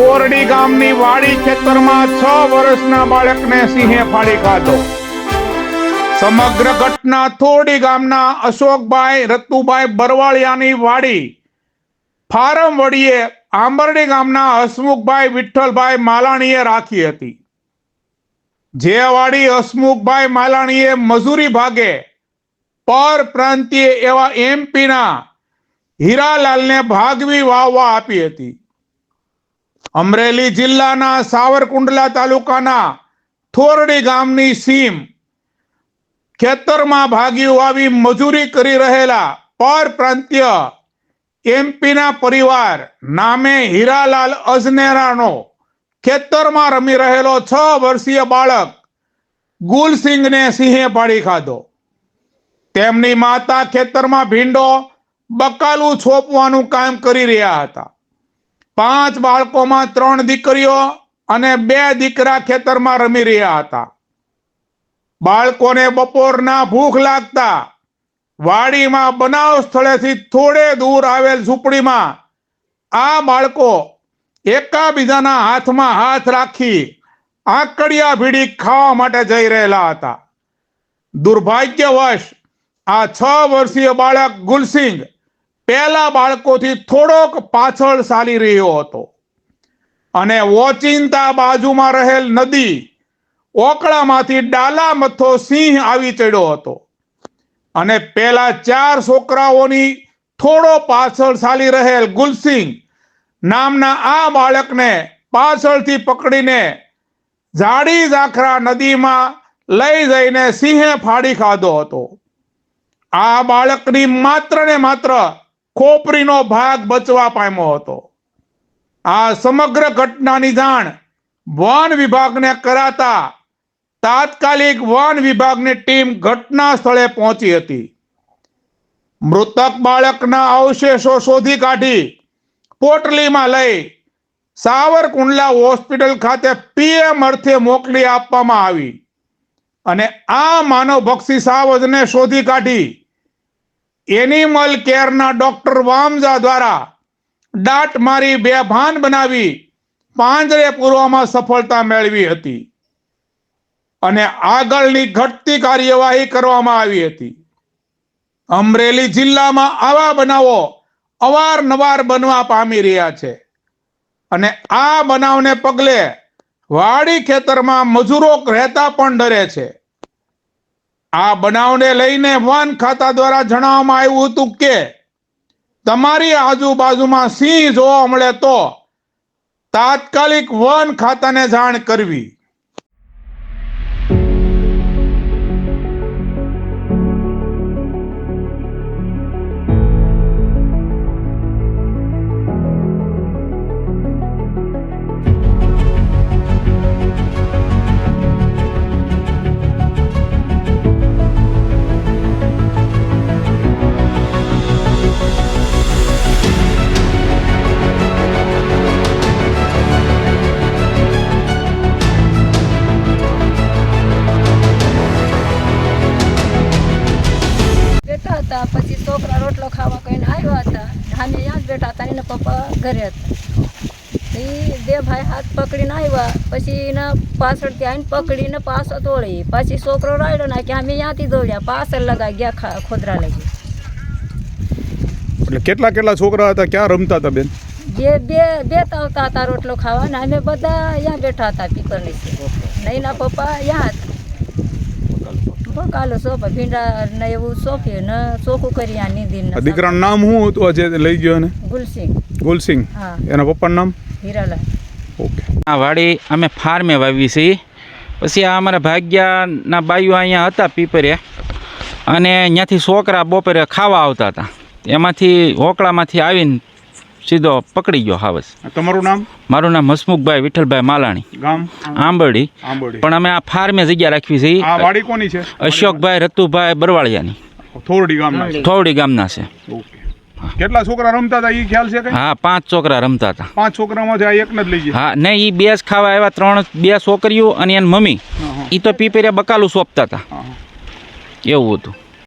કોરડી ગામની વાડી ખેતરમાં છ વર્ષના બાળકને સિંહે ફાડી ખાધો. સમગ્ર ઘટના થોડી ગામના અશોકભાઈ રતુભાઈ બરવાળિયાની વાડી. ફારમ વડીએ આંબરડી ગામના હસમુખભાઈ વિઠ્ઠલભાઈ માલાણીએ રાખી હતી. જે વાડી હસમુખભાઈ માલાણીએ મજૂરી ભાગે, પર પ્રાંતિય એવા એમપીના હીરાલાલને ભાગવી વાવવા આપી હતી. અમરેલી જિલ્લાના સાવરકુંડલા તાલુકાના થોરડી ગામની સીમ ખેતરમાં ભાગી વાવી મજૂરી કરી રહેલા પર પ્રાંતીય એમપીના પરિવાર નામે હીરાલાલ અજનેરાનો ખેતરમાં રમી રહેલો છ વર્ષીય બાળક ગુલસિંહને સિંહે પાડી ખાધો. તેમની માતા ખેતરમાં ભીંડો, બકાલું છોપવાનું કામ કરી રહ્યા હતા. પાંચ બાળકોમાં ત્રણ દીકરીઓ અને બે દીકરા ખેતરમાં રમી રહ્યા હતા. બાળકોને બપોરના ભૂખ લાગતા વાડીમાં બનાવ સ્થળેથી થોડે દૂર આવેલ ઝૂંપડીમાં આ બાળકો એકાબીજાના હાથમાં હાથ રાખી આંકડિયા ભીડી ખાવા માટે જઈ રહેલા હતા. દુર્ભાગ્યવશ આ છ વર્ષીય બાળક ગુલસિંહ પહેલા બાળકોથી થોડોક પાછળ ચાલી રહ્યો હતો. અને ઓચિંતા બાજુમાં રહેલ નદી ઓકળામાંથી ડાલા મથો સિંહ આવી ચડ્યો હતો. અને પેલા ચાર છોકરાઓની થોડો પાછળ ચાલી રહેલ ગુલસિંહ નામના આ બાળકને પાછળથી પકડીને જાડી ઝાખરા નદીમાં લઈ જઈને સિંહે ફાડી ખાધો હતો. આ બાળકની માત્ર ને માત્ર ખોપરીનો ભાગ બચવા પામ્યો હતો. આ સમગ્ર ઘટનાની જાણ વન વિભાગને કરાતા તાત્કાલિક વન વિભાગની ટીમ ઘટના સ્થળે પહોંચી હતી. મૃતક બાળકના અવશેષો શોધી કાઢી પોટલીમાં લઈ સાવરકુંડલા હોસ્પિટલ ખાતે પીએમ અર્થે મોકલી આપવામાં આવી. અને આ માનવભક્ષી સાવજને શોધી કાઢી એનિમલ કેરના ડોક્ટર વામઝા દ્વારા દાટ મારી બેભાન બનાવી પાંજરે પૂરવામાં સફળતા મેળવી હતી. અને આગળની ઘટતી કાર્યવાહી કરવામાં આવી હતી. અમરેલી જિલ્લામાં આવા બનાવો અવારનવાર બનવા પામી રહ્યા છે. અને આ બનાવને પગલે વાડી ખેતરમાં મજૂરો રહેતા પણ ડરે છે. આ બનાવને લઈને વન ખાતા દ્વારા જણાવવામાં આવ્યું હતું કે તમારી આજુબાજુમાં સિંહ જોવા મળે તો તાત્કાલિક વન ખાતાને જાણ કરવી. છોકરા રોટલો ખાવા કહીને આવ્યા હતા. અમે ત્યાં જ બેઠા હતા એના પપ્પા ઘરે હતા. એ બે ભાઈ હાથ પકડીને આવ્યા. પછી એના પાછળથી આવીને પકડીને પાછો દોડી. પછી છોકરો રાડ્યો ના કે અમે ત્યાંથી દોડ્યા. પાછળ લગા ગયા ખા- ખોદરા લગી. એટલે કેટલા કેટલા છોકરા હતા? ક્યાં રમતા હતા બેન? બે બે બે તાવતા હતા રોટલો ખાવા ને અમે બધા અહીંયા બેઠા હતા પીપર નહીં ને પપ્પા ત્યાં હતા. બકાલો સોંપે ભીંડા ને એવું સોંપ્યું ને ચોખ્ખું કરી આ નીંદી દીકરાનું નામ શું હતું આજે? જે લઈ ગયો ને ગુલસિંહ ગુલસિંહ એના પપ્પાનું નામ? હીરાલાલ. ઓકે. આ વાડી અમે ફાર્મે વાવી છીએ પછી આ અમારા ભાગ્યાના બાઈઓ અહીંયા હતા પીપરે. અને અહીંયાથી છોકરા બપોરે ખાવા આવતા હતા. એમાંથી હોકળામાંથી આવીને સીધો પકડી ગયો હાવસ. આ તમારું નામ? મારું નામ હસમુખભાઈ વિઠ્ઠલભાઈ માલાણી. ગામ? આંબરડી. પણ અમે આ ફાર્મે જગ્યા રાખવી આ છે વાડી કોની છે? અશોકભાઈ રતુભાઈ બરવાળિયાની. થોરડી ગામના છે. ગામના છે. કેટલા છોકરા રમતા હતા એ ખ્યાલ છે હા પાંચ છોકરા રમતા હતા. પાંચ છોકરામાંથી આ એકને જ લઈ ગયા. હા ને એ બે જ ખાવા આવ્યા ત્રણ બે છોકરીઓ અને એની મમ્મી. એ તો પીપેરિયા બકાલું સોંપતા હતા. એવું હતું.